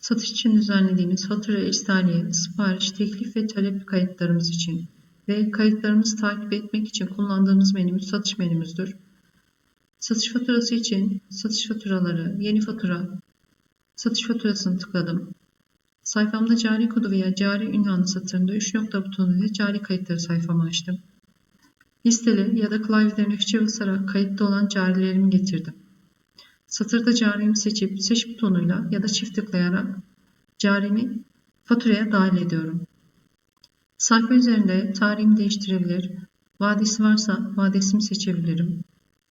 Satış için düzenlediğimiz fatura irsaliye, sipariş, teklif ve talep kayıtlarımız için ve kayıtlarımızı takip etmek için kullandığımız menümüz satış menümüzdür. Satış faturası için satış faturaları, yeni fatura, satış faturasını tıkladım. Sayfamda cari kodu veya cari ünvanı satırında 3 nokta butonu ile cari kayıtları sayfamı açtım. Listeli ya da klavyeden F3'e basarak kayıtlı olan carilerimi getirdim. Satırda carimi seçip seç butonuyla ya da çift tıklayarak carimi faturaya dahil ediyorum. Sayfa üzerinde tarihimi değiştirebilir, vadesi varsa vadesimi seçebilirim.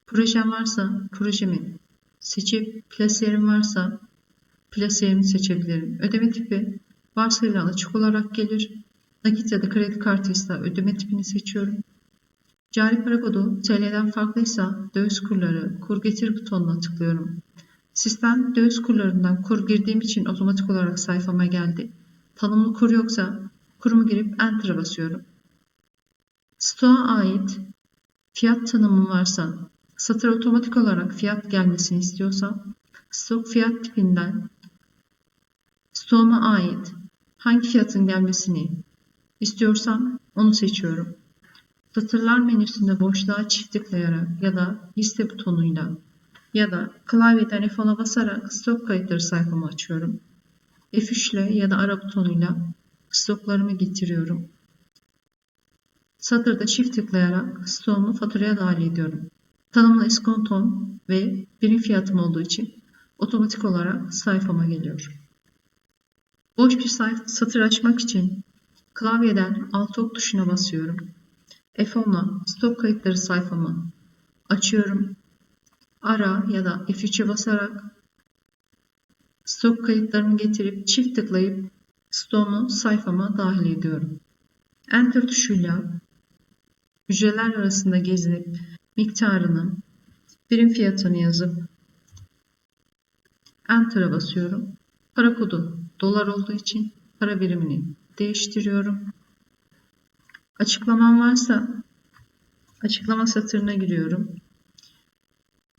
Projem varsa projemi seçip plaserim varsa plaserimi seçebilirim. Ödeme tipi varsayılan açık olarak gelir. Nakit ya da kredi kartıysa ödeme tipini seçiyorum. Cari para kodu TL'den farklıysa döviz kurları, kur getir butonuna tıklıyorum. Sistem döviz kurlarından kur girdiğim için otomatik olarak sayfama geldi. Tanımlı kur yoksa kurumu girip Enter'a basıyorum. Stoğa ait fiyat tanımım varsa, satır otomatik olarak fiyat gelmesini istiyorsam, stok fiyat tipinden stoğuma ait hangi fiyatın gelmesini istiyorsam onu seçiyorum. Satırlar menüsünde boşluğa çift tıklayarak ya da liste butonuyla ya da klavyeden F10'a basarak stok kayıtları sayfamı açıyorum. F3 ile ya da ara butonuyla stoklarımı getiriyorum. Satırda çift tıklayarak stoğumu faturaya dahil ediyorum. Tanımlı iskontom ve birim fiyatım olduğu için otomatik olarak sayfama geliyor. Boş bir sayfa satır açmak için klavyeden alt ok tuşuna basıyorum. F10'la stok kayıtları sayfamı açıyorum. Ara ya da F3'e basarak stok kayıtlarımı getirip çift tıklayıp stoğumu sayfama dahil ediyorum. Enter tuşuyla hücreler arasında gezinip miktarını, birim fiyatını yazıp Enter'a basıyorum. Para kodu dolar olduğu için para birimini değiştiriyorum. Açıklamam varsa açıklama satırına giriyorum.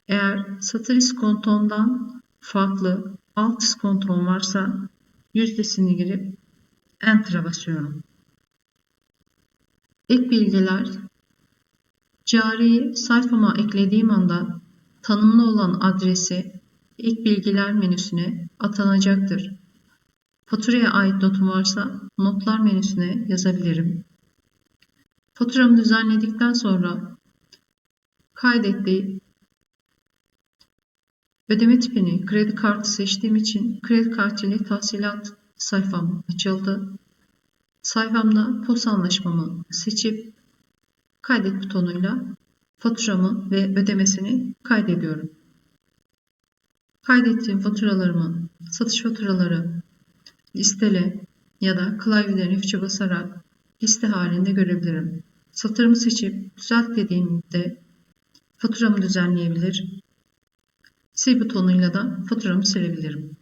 Eğer satır iskontomdan farklı alt iskontom varsa yüzdesini girip Enter'a basıyorum. Ek bilgiler Cari sayfama eklediğim anda tanımlı olan adresi ek bilgiler menüsüne atanacaktır. Faturaya ait notum varsa notlar menüsüne yazabilirim. Faturamı düzenledikten sonra kaydet deyip ödeme tipini kredi kartı seçtiğim için kredi kartı ile tahsilat sayfam açıldı. Sayfamda POS anlaşmamı seçip kaydet butonuyla faturamı ve ödemesini kaydediyorum. Kaydettiğim faturalarımı satış faturaları listele ya da klavyeden F3'e basarak liste halinde görebilirim. Satırımı seçip düzelt dediğimde faturamı düzenleyebilir. Sil butonuyla da faturamı silebilirim.